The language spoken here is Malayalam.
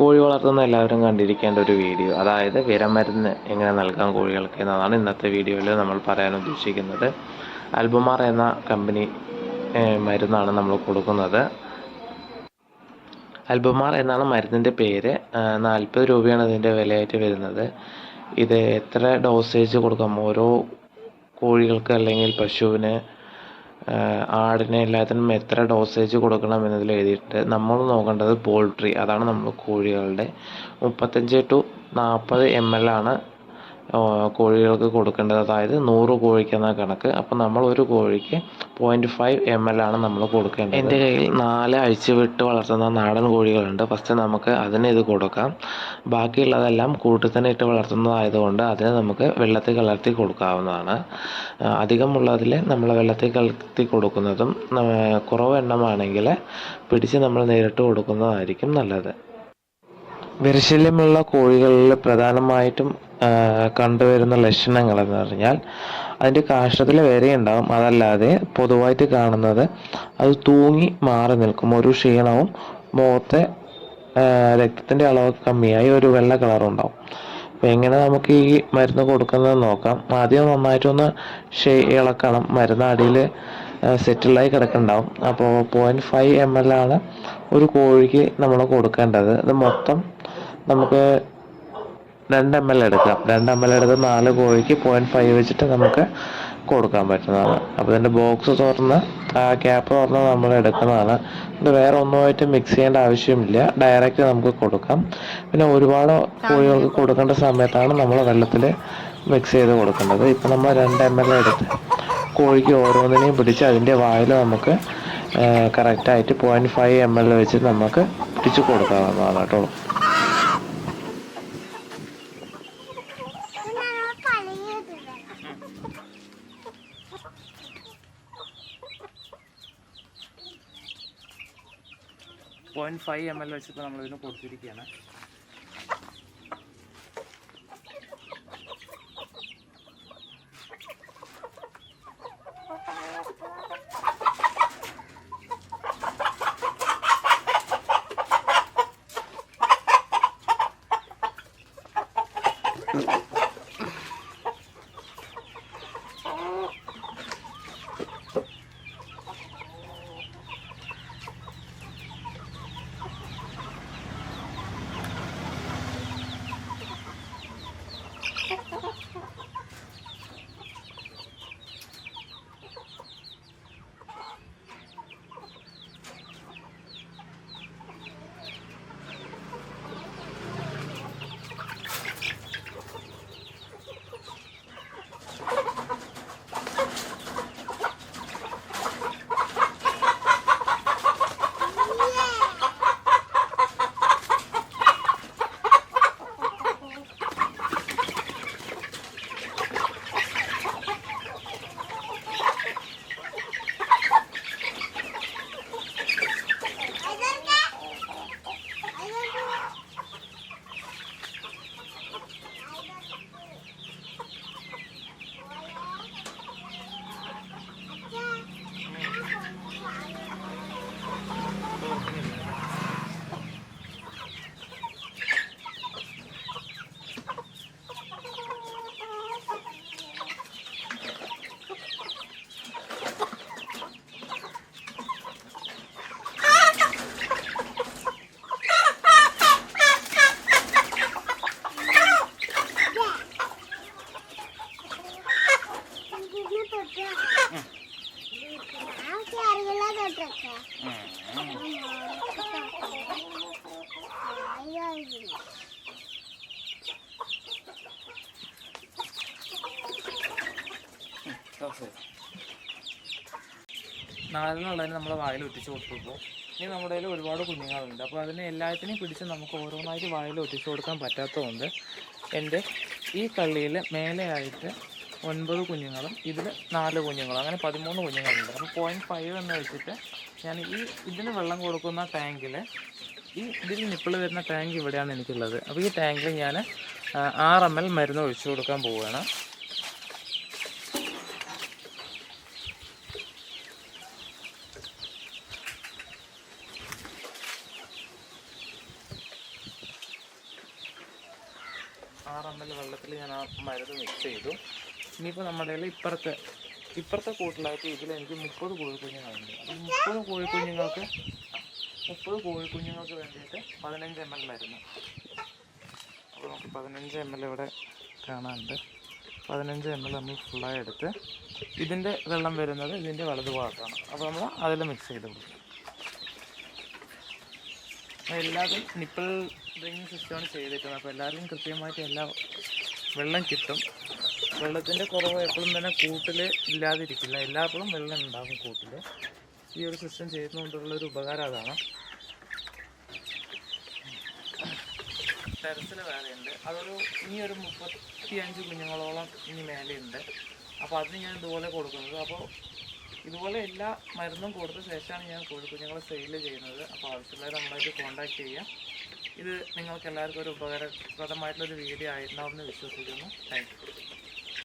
കോഴി വളർത്തുന്ന എല്ലാവരും കണ്ടിരിക്കേണ്ട ഒരു വീഡിയോ. അതായത് വിരമരുന്ന് എങ്ങനെ നൽകാം കോഴികൾക്ക് എന്നതാണ് ഇന്നത്തെ വീഡിയോയിൽ നമ്മൾ പറയാൻ ഉദ്ദേശിക്കുന്നത്. അൽബുമാർ എന്ന കമ്പനി മരുന്നാണ് നമ്മൾ കൊടുക്കുന്നത്. അൽബമാർ എന്നാണ് മരുന്നിന്റെ പേര്. നാൽപ്പത് രൂപയാണ് ഇതിന്റെ വിലയായിട്ട് വരുന്നത്. ഇത് എത്ര ഡോസേജ് കൊടുക്കാം? ഓരോ കോഴികൾക്ക് അല്ലെങ്കിൽ പശുവിന് ആടിന് എല്ലാത്തിനും എത്ര ഡോസേജ് കൊടുക്കണം എന്നതിൽ എഴുതിയിട്ട് നമ്മൾ നോക്കേണ്ടത് പോൾട്രി അതാണ് നമ്മൾ കോഴികളുടെ. മുപ്പത്തഞ്ച് ടു നാൽപ്പത് എം എൽ ആണ് കോഴികൾക്ക് കൊടുക്കേണ്ടത്. അതായത് നൂറ് കോഴിക്ക് എന്ന കണക്ക്. അപ്പം നമ്മൾ ഒരു കോഴിക്ക് പോയിന്റ് ഫൈവ് എം എൽ ആണ് നമ്മൾ കൊടുക്കേണ്ടത്. എന്റെ കയ്യിൽ നാല് അഴിച്ചു വിട്ട് വളർത്തുന്ന നാടൻ കോഴികളുണ്ട്. ഫസ്റ്റ് നമുക്ക് അതിന് ഇത് കൊടുക്കാം. ബാക്കിയുള്ളതെല്ലാം കൂട്ടിൽ തന്നെ ഇട്ട് വളർത്തുന്നതായതുകൊണ്ട് അതിനെ നമുക്ക് വെള്ളത്തിൽ കലർത്തി കൊടുക്കാവുന്നതാണ്. അധികമുള്ളതിൽ നമ്മൾ വെള്ളത്തിൽ കലർത്തി കൊടുക്കുന്നതും കുറവ് എണ്ണമാണെങ്കിൽ പിടിച്ച് നമ്മൾ നേരിട്ട് കൊടുക്കുന്നതായിരിക്കും നല്ലത്. വിരശല്യമുള്ള കോഴികളിൽ പ്രധാനമായിട്ടും കണ്ടുവരുന്ന ലക്ഷണങ്ങൾ എന്ന് പറഞ്ഞാൽ അതിന്റെ കാഷ്ടത്തിൽ വരെയുണ്ടാവും അതല്ലാതെ പൊതുവായിട്ട് കാണുന്നത് അത് തൂങ്ങി മാറി നിൽക്കും. ഒരു ക്ഷീണവും മുഖത്തെ രക്തത്തിന്റെ അളവ് കമ്മിയായി ഒരു വെള്ള കളറുണ്ടാവും അപ്പോൾ എങ്ങനെ നമുക്ക് ഈ മരുന്ന് കൊടുക്കുന്നത് നോക്കാം. ആദ്യം നന്നായിട്ടൊന്ന് ഷേ ഇളക്കണം. മരുന്ന് അടിയിൽ സെറ്റിലായി കിടക്കുന്നുണ്ടാവും. അപ്പോൾ പോയിന്റ് ഫൈവ് എം എൽ ആണ് ഒരു കോഴിക്ക് നമ്മൾ കൊടുക്കേണ്ടത്. അത് മൊത്തം നമുക്ക് രണ്ട് എം എൽ എടുക്കാം. രണ്ട് എം എൽ എടുത്ത് നാല് കോഴിക്ക് പോയിന്റ് ഫൈവ് വെച്ചിട്ട് നമുക്ക് കൊടുക്കാൻ പറ്റുന്നതാണ്. അപ്പോൾ ഇതിന്റെ ബോക്സ് തുറന്ന് ആ ക്യാപ്പ് തുറന്ന് നമ്മൾ എടുക്കുന്നതാണ്. ഇത് വേറെ ഒന്നുമായിട്ട് മിക്സ് ചെയ്യേണ്ട ആവശ്യമില്ല. ഡയറക്റ്റ് നമുക്ക് കൊടുക്കാം. പിന്നെ ഒരുപാട് കോഴികൾക്ക് കൊടുക്കേണ്ട സമയത്താണ് നമ്മൾ വെള്ളത്തിൽ മിക്സ് ചെയ്ത് കൊടുക്കേണ്ടത്. ഇപ്പം നമ്മൾ രണ്ട് എം എൽ എടുത്ത് കോഴിക്ക് ഓരോന്നിനെയും പിടിച്ച് അതിന്റെ വായിൽ നമുക്ക് കറക്റ്റായിട്ട് പോയിന്റ് ഫൈവ് എം എൽ വെച്ച് നമുക്ക് പിടിച്ച് കൊടുക്കാവുന്നതാണ് കേട്ടോ. പോയിന്റ് ഫൈവ് എം എൽ വെച്ചിപ്പോൾ നമ്മളിതിന് കൊടുത്തിരിക്കുകയാണ്. നാലിനുള്ളതിന് നമ്മൾ വായിൽ ഒറ്റിച്ച് കൊടുത്തപ്പോൾ ഇനി നമ്മുടെ കയ്യിൽ ഒരുപാട് കുഞ്ഞുങ്ങളുണ്ട്. അപ്പോൾ അതിനെ എല്ലാത്തിനെയും പിടിച്ച് നമുക്ക് ഓരോന്നായിട്ട് വായിൽ ഒറ്റിച്ച് കൊടുക്കാൻ പറ്റാത്തതുകൊണ്ട് എന്റെ ഈ കള്ളിയിൽ മേലെയായിട്ട് ഒൻപത് കുഞ്ഞുങ്ങളും ഇതിൽ നാല് കുഞ്ഞുങ്ങളും അങ്ങനെ പതിമൂന്ന് കുഞ്ഞുങ്ങളുണ്ട്. അപ്പോൾ പോയിന്റ് ഫൈവ് എന്ന് വെച്ചിട്ട് ഞാൻ ഈ ഇതിന് വെള്ളം കൊടുക്കുന്ന ടാങ്കിൽ ഈ ഇതിൽ നിപ്പിൾ വരുന്ന ടാങ്ക് ഇവിടെയാണ് എനിക്കുള്ളത്. അപ്പോൾ ഈ ടാങ്കിൽ ഞാൻ ആറ് എം എൽ മരുന്ന് ഒഴിച്ചു കൊടുക്കാൻ പോവുകയാണ്. ആറ് എം എൽ വെള്ളത്തിൽ ഞാൻ ആ മരുന്ന് മിക്സ് ചെയ്തു. ഇനിയിപ്പോൾ നമ്മുടെ ഇപ്പുറത്തെ ഇപ്പുറത്തെ കൂട്ടിലായിട്ട് ഇതിൽ എനിക്ക് മുപ്പത് കോഴിക്കുഞ്ഞുങ്ങളുണ്ട് അപ്പം മുപ്പത് കോഴിക്കുഞ്ഞുങ്ങൾക്ക് മുപ്പത് കോഴിക്കുഞ്ഞുങ്ങൾക്ക് വേണ്ടിയിട്ട് പതിനഞ്ച് എം എൽ മരുന്ന് അപ്പോൾ നമുക്ക് പതിനഞ്ച് എം എൽ ഇവിടെ കാണാനുണ്ട്. പതിനഞ്ച് എം എൽ നമ്മൾ ഫുള്ളായി എടുത്ത് ഇതിന്റെ വെള്ളം വരുന്നത് ഇതിന്റെ വലതുഭാഗത്താണ് അപ്പോൾ നമ്മൾ അതിൽ മിക്സ് ചെയ്ത് കൊടുക്കും. എല്ലാവരും നിപ്പിൾ ഡ്രിങ്കിങ് സിസ്റ്റമാണ് ചെയ്തിട്ടുള്ളത് അപ്പോൾ എല്ലാവരും കൃത്യമായിട്ട് എല്ലാ വെള്ളം കിട്ടും. വെള്ളത്തിന്റെ കുറവ് എപ്പോഴും തന്നെ കൂട്ടിൽ ഇല്ലാതിരിക്കില്ല. എല്ലാപ്പോഴും വെള്ളം ഉണ്ടാകും കൂട്ടിൽ ഈ ഒരു സിസ്റ്റം ചെയ്യുന്നതുകൊണ്ടുള്ള ഒരു ഉപകാരം അതാണ്. ടെറസിൽ വേറെയുണ്ട്. അതൊരു ഇനി ഒരു മുപ്പത്തി അഞ്ച് കുഞ്ഞുങ്ങളോളം ഇനി മേലെയുണ്ട്. അപ്പോൾ അതിന് ഞാൻ ഇതുപോലെ കൊടുക്കുന്നത്. അപ്പോൾ ഇതുപോലെ എല്ലാ മരുന്നും കൊടുത്ത ശേഷമാണ് ഞാൻ കോഴിക്കുഞ്ഞുങ്ങളെ സെയിൽ ചെയ്യുന്നത്. അപ്പോൾ ആവശ്യമുള്ളവർ നമ്മളായിട്ട് കോൺടാക്ട് ചെയ്യാം. ഇത് നിങ്ങൾക്ക് എല്ലാവർക്കും ഒരു ഉപകാരപ്രദമായിട്ടുള്ളൊരു വീഡിയോ ആയിട്ടുണ്ടാവുമെന്ന് വിശ്വസിക്കുന്നു. താങ്ക്